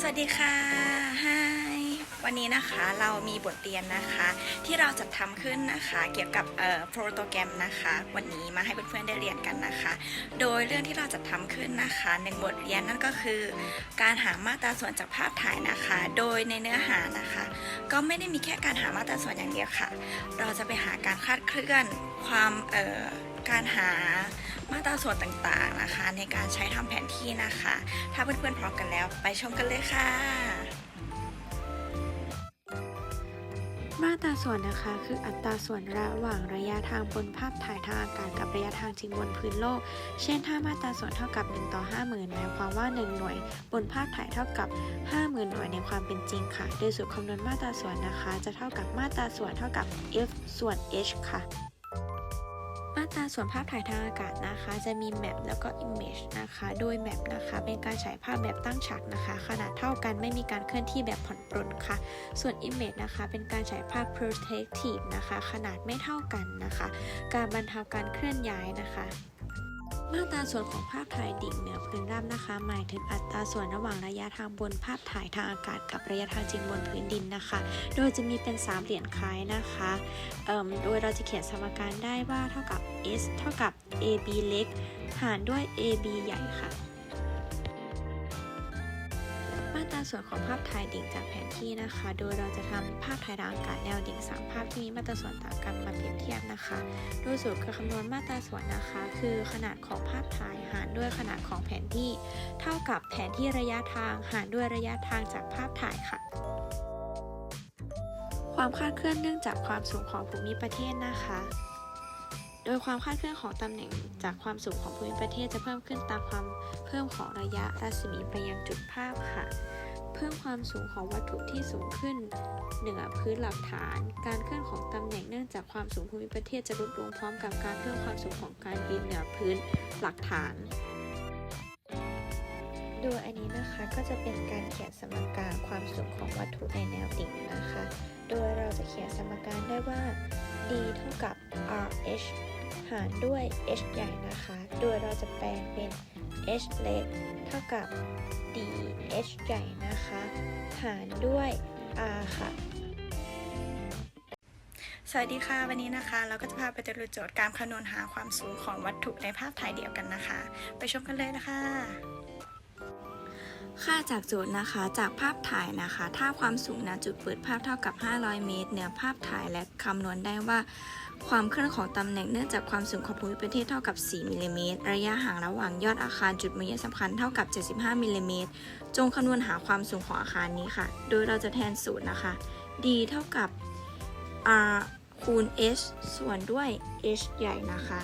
สวัสดีค่ะไฮ วันนี้นะคะเรามีบทเรียนนะคะ ที่เราจะทำขึ้นนะคะ เกี่ยวกับโปรโตแกรมนะคะ วันนี้มาให้เพื่อนๆได้เรียนกันนะคะ โดยเรื่องที่เราจะทำขึ้นนะคะหนึ่งบทเรียนนั่นก็คือ การหามาตราส่วนจากภาพถ่ายนะคะ โดยในเนื้อหานะคะ ก็ไม่ได้มีแค่การหามาตราส่วนอย่างเดียวค่ะ เราจะไปหาการคลาดเคลื่อนความการหามาตราส่วนต่างๆนะคะ ในการใช้ทำแผนที่นะคะ ถ้าเพื่อนๆพร้อมกันแล้ว ไปชมกันเลยค่ะ มาตราส่วนนะคะ คืออัตราส่วนระหว่างระยะทางบนภาพถ่ายทางอากาศกับระยะทางจริงบนพื้นโลก เช่น ถ้ามาตราส่วนเท่ากับ1ต่อ50,000หมายความว่า 1 หน่วย บนภาพถ่ายเท่ากับ 50,000 หน่วยในความเป็นจริงค่ะ โดยสูตรคำนวณมาตราส่วนนะคะ จะเท่ากับมาตราส่วนเท่ากับ f ส่วน h ค่ะาตาส่วนภาพถ่ายทางอากาศนะคะ จะมีแมปแล้วก็ image นะคะ โดย map นะคะเป็นการฉายภาพแบบตั้งฉากนะคะ ขนาดเท่ากันไม่มีการเคลื่อนที่แบบผ่อนปรนค่ะ ส่วน image นะคะ เป็นการฉายภาพ Protective นะคะ ขนาดไม่เท่ากันนะคะ การบรรเทาการเคลื่อนย้ายนะคะ มาตราส่วนของภาพถ่ายดิ่งเหนือพื้นราบนะคะ หมายถึงอัตราส่วนระหว่างระยะทางบนภาพถ่ายทางอากาศกับระยะทางจริงบนพื้นดินนะคะ โดยจะมีเป็นสามเหรียญคล้ายนะคะโดยเราจะเขียนสมการได้ว่าเท่ากับ s เท่ากับ ab เล็ก หารด้วย ab ใหญ่ค่ะ ตราส่วนของภาพถ่ายดิ่งจากแผนที่นะคะ โดยเราจะทำภาพถ่ายทางอากาศแนวดิ่งสามภาพที่มีมาตราส่วนต่างกันมาเปรียบเทียบนะคะ โดยสูตรการคำนวณมาตราส่วนนะคะ คือขนาดของภาพถ่ายหารด้วยขนาดของแผนที่ เท่ากับแผนที่ระยะทางหารด้วยระยะทางจากภาพถ่ายค่ะความคลาดเคลื่อนเนื่องจากความสูงของภูมิประเทศนะคะ โดยความคาดเคลื่อนของตำแหน่งจากความสูงของภูมิประเทศจะเพิ่มขึ้นตามความเพิ่มของระยะรัศมีไปยังจุดภาพค่ะ เพิ่มความสูงของวัตถุที่สูงขึ้นเหนือพื้นหลักฐาน การเคลื่อนของตำแหน่งเนื่องจากความสูงภูมิประเทศจะลดลงพร้อมกับการเพิ่มความสูงของการบินเหนือพื้นหลักฐานโดยอันนี้นะคะก็จะเป็นการเขียนสมการความสูงของวัตถุในแนวดิ่งนะคะ โดยเราจะเขียนสมการได้ว่า d เท่ากับ rh หารด้วย h ใหญ่นะคะ โดยเราจะแปลงเป็น h เล็กเท่ากับ d h ใหญ่นะคะ หารด้วย r ค่ะ สวัสดีค่ะวันนี้นะคะ เราก็จะพาไปตรวจโจทย์การคำนวณหาความสูงของวัตถุในภาพถ่ายเดียวกันนะคะ ไปชมกันเลยนะคะ ค่าจากโจทย์นะคะจากภาพถ่ายนะคะ ถ้าความสูงณจุดเปิดภาพเท่ากับ 500 เมตรเหนือภาพถ่ายและคำนวณได้ว่า ความเคลื่อนของตำแหน่งเนื่องจากความสูงของภูมิประเทศเท่ากับ 4 มิลลิเมตรระยะห่างระหว่างยอดอาคารจุดหมายสำคัญเท่ากับ 75 มิลลิเมตรจงคำนวณหาความสูงของอาคารนี้ค่ะ โดยเราจะแทนสูตรนะคะ d เท่ากับ r คูณ h ส่วนด้วย h ใหญ่นะคะ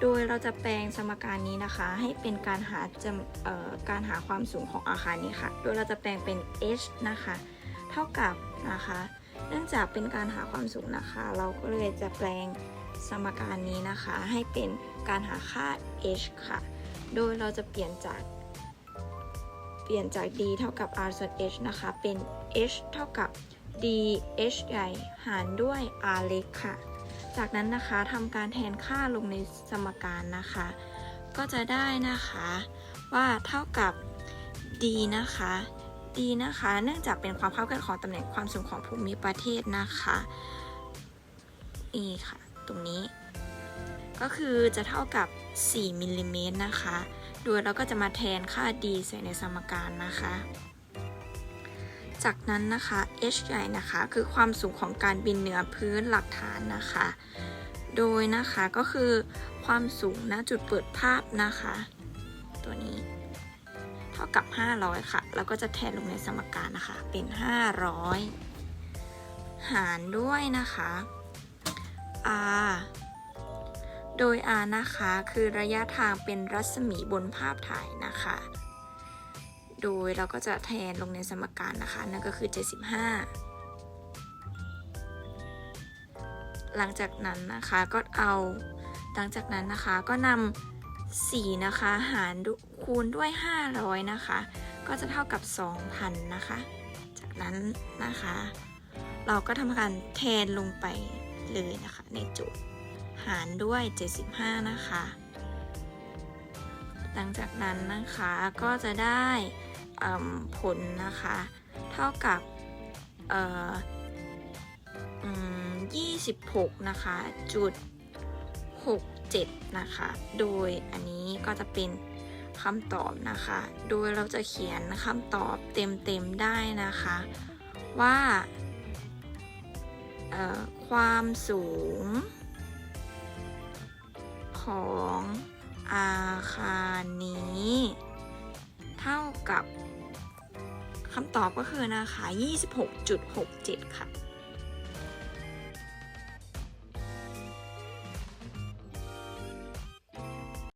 โดยเราจะแปลงสมการนี้นะคะ ให้เป็นการหาจำการหาความสูงของอาคารนี้ค่ะ โดยเราจะแปลงเป็น h นะคะ เท่ากับนะคะ เนื่องจากเป็นการหาความสูงนะคะ เราก็เลยจะแปลงสมการนี้นะคะ ให้เป็นการหาค่า h ค่ะ โดยเราจะเปลี่ยนจากเปลี่ยนจาก d เท่ากับ r ส่วน h นะคะ เป็น h เท่ากับ d h ใหญ่หารด้วย r เล็กค่ะ จากนั้นนะคะทำการแทนค่าลงในสมการนะคะ ก็จะได้นะคะว่าเท่ากับ d นะคะ d นะคะ เนื่องจากเป็นความเข้ากันของตำแหน่งความสูงของภูมิประเทศนะคะนี่ค่ะ ตรงนี้ก็คือจะเท่ากับ 4มิลลิเมตรนะคะ โดยเราก็จะมาแทนค่า d ใส่ในสมการนะคะ จากนั้นนะคะ h ใหญ่นะคะ คือความสูงของการบินเหนือพื้นหลักฐานนะคะ โดยนะคะก็คือความสูงณจุดเปิดภาพนะคะ ตัวนี้ เท่ากับ 500 ค่ะ แล้วก็จะแทนลงในสมการนะคะ เป็น 500 หารด้วยนะคะ r โดย r นะคะ คือระยะทางเป็นรัศมีบนภาพถ่ายนะคะ โดยเราก็จะแทนลงในสมการนะคะ นั่นก็คือ 75 หลังจากนั้นนะคะก็เอาหลังจากนั้นนะคะก็นำ4นะคะหารคูณด้วย 500 นะคะ ก็จะเท่ากับ 2,000 นะคะ จากนั้นนะคะ เราก็ทำการแทนลงไปเลยนะคะในโจทย์หารด้วย 75 นะคะ หลังจากนั้นนะคะก็จะได้ ผลนะคะ เท่ากับเอ่ออืม26นะคะจุด67นะคะ โดยอันนี้ก็จะเป็นคำตอบนะคะ โดยเราจะเขียนคำตอบเต็มๆได้นะคะ ว่าความสูง ของอาคารนี้ เท่ากับ คำตอบก็คือนะคะ 26.67 ค่ะ